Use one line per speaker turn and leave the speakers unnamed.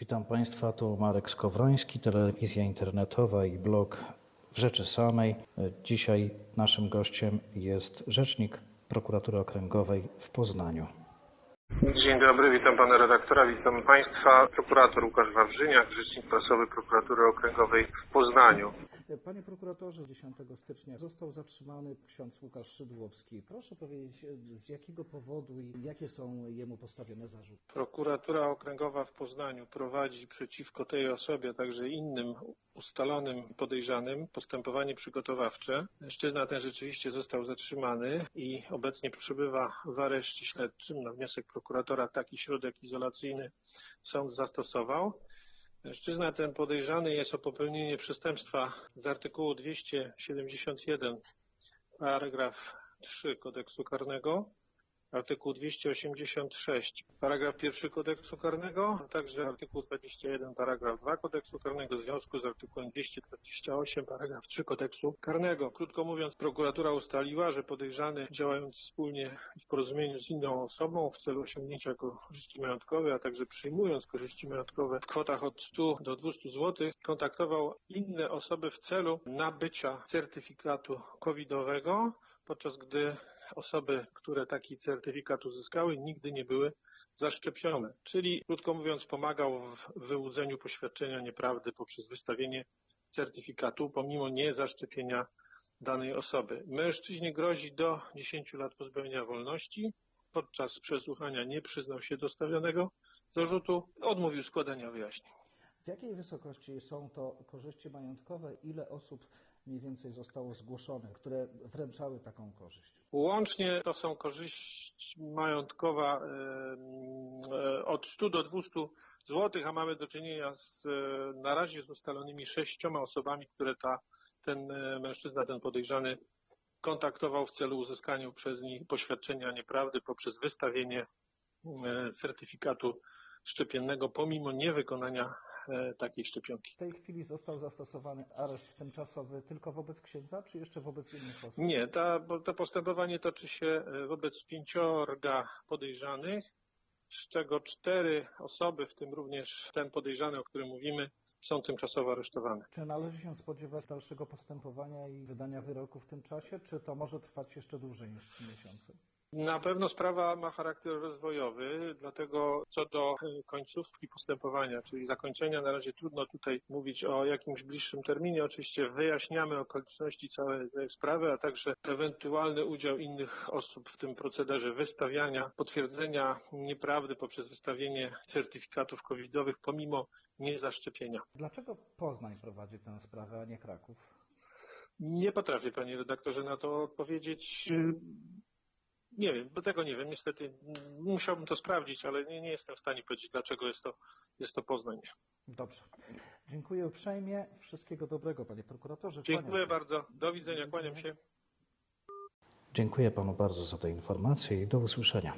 Witam Państwa, tu Marek Skowroński, telewizja internetowa i blog w Rzeczy Samej. Dzisiaj naszym gościem jest rzecznik prokuratury okręgowej w Poznaniu.
Dzień dobry, witam pana redaktora, witam państwa. Prokurator Łukasz Wawrzyniak, rzecznik prasowy prokuratury okręgowej w Poznaniu.
Panie prokuratorze, 10 stycznia został zatrzymany ksiądz Łukasz Szydłowski. Proszę powiedzieć, z jakiego powodu i jakie są jemu postawione zarzuty?
Prokuratura okręgowa w Poznaniu prowadzi przeciwko tej osobie, także innym ustalonym podejrzanym postępowanie przygotowawcze. Mężczyzna ten rzeczywiście został zatrzymany i obecnie przebywa w areszcie śledczym. Na wniosek prokuratora taki środek izolacyjny sąd zastosował. Mężczyzna ten podejrzany jest o popełnienie przestępstwa z artykułu 271 paragraf 3 kodeksu karnego, artykuł 286 paragraf 1 kodeksu karnego, a także artykuł 21 paragraf 2 kodeksu karnego w związku z artykułem 228 paragraf 3 kodeksu karnego. Krótko mówiąc, prokuratura ustaliła, że podejrzany działając wspólnie w porozumieniu z inną osobą w celu osiągnięcia korzyści majątkowej, a także przyjmując korzyści majątkowe w kwotach od 100 do 200 zł, kontaktował inne osoby w celu nabycia certyfikatu covidowego, podczas gdy osoby, które taki certyfikat uzyskały, nigdy nie były zaszczepione. Czyli, krótko mówiąc, pomagał w wyłudzeniu poświadczenia nieprawdy poprzez wystawienie certyfikatu, pomimo niezaszczepienia danej osoby. Mężczyźnie grozi do 10 lat pozbawienia wolności. Podczas przesłuchania nie przyznał się do stawionego zarzutu, odmówił składania wyjaśnień.
W jakiej wysokości są to korzyści majątkowe? Ile osób mniej więcej zostało zgłoszonych, które wręczały taką korzyść?
Łącznie to są korzyść majątkowa e, od 100 do 200 zł, a mamy do czynienia z, e, na razie z ustalonymi sześcioma osobami, które ta, ten e, mężczyzna, ten podejrzany kontaktował w celu uzyskania przez nich poświadczenia nieprawdy poprzez wystawienie certyfikatu szczepiennego pomimo niewykonania e, takiej szczepionki.
W tej chwili został zastosowany areszt tymczasowy tylko wobec księdza, czy jeszcze wobec innych osób?
Nie, ta, to postępowanie toczy się e, wobec pięciorga podejrzanych, z czego cztery osoby, w tym również ten podejrzany, o którym mówimy, są tymczasowo aresztowane.
Czy należy się spodziewać dalszego postępowania i wydania wyroku w tym czasie, czy to może trwać jeszcze dłużej niż trzy miesiące?
Na pewno sprawa ma charakter rozwojowy, dlatego co do końcówki postępowania, czyli zakończenia, na razie trudno tutaj mówić o jakimś bliższym terminie. Oczywiście wyjaśniamy okoliczności całej sprawy, a także ewentualny udział innych osób w tym procederze wystawiania, potwierdzenia nieprawdy poprzez wystawienie certyfikatów covidowych pomimo niezaszczepienia.
Dlaczego Poznań prowadzi tę sprawę, a nie Kraków?
Nie potrafię, panie redaktorze, na to odpowiedzieć. Nie wiem, bo tego nie wiem. Niestety musiałbym to sprawdzić, ale nie, nie jestem w stanie powiedzieć, dlaczego jest to, jest to Poznań.
Dobrze. Dziękuję uprzejmie. Wszystkiego dobrego, panie prokuratorze.
Dziękuję bardzo. Do widzenia. Kłaniam się.
Dziękuję Panu bardzo za te informacje i do usłyszenia.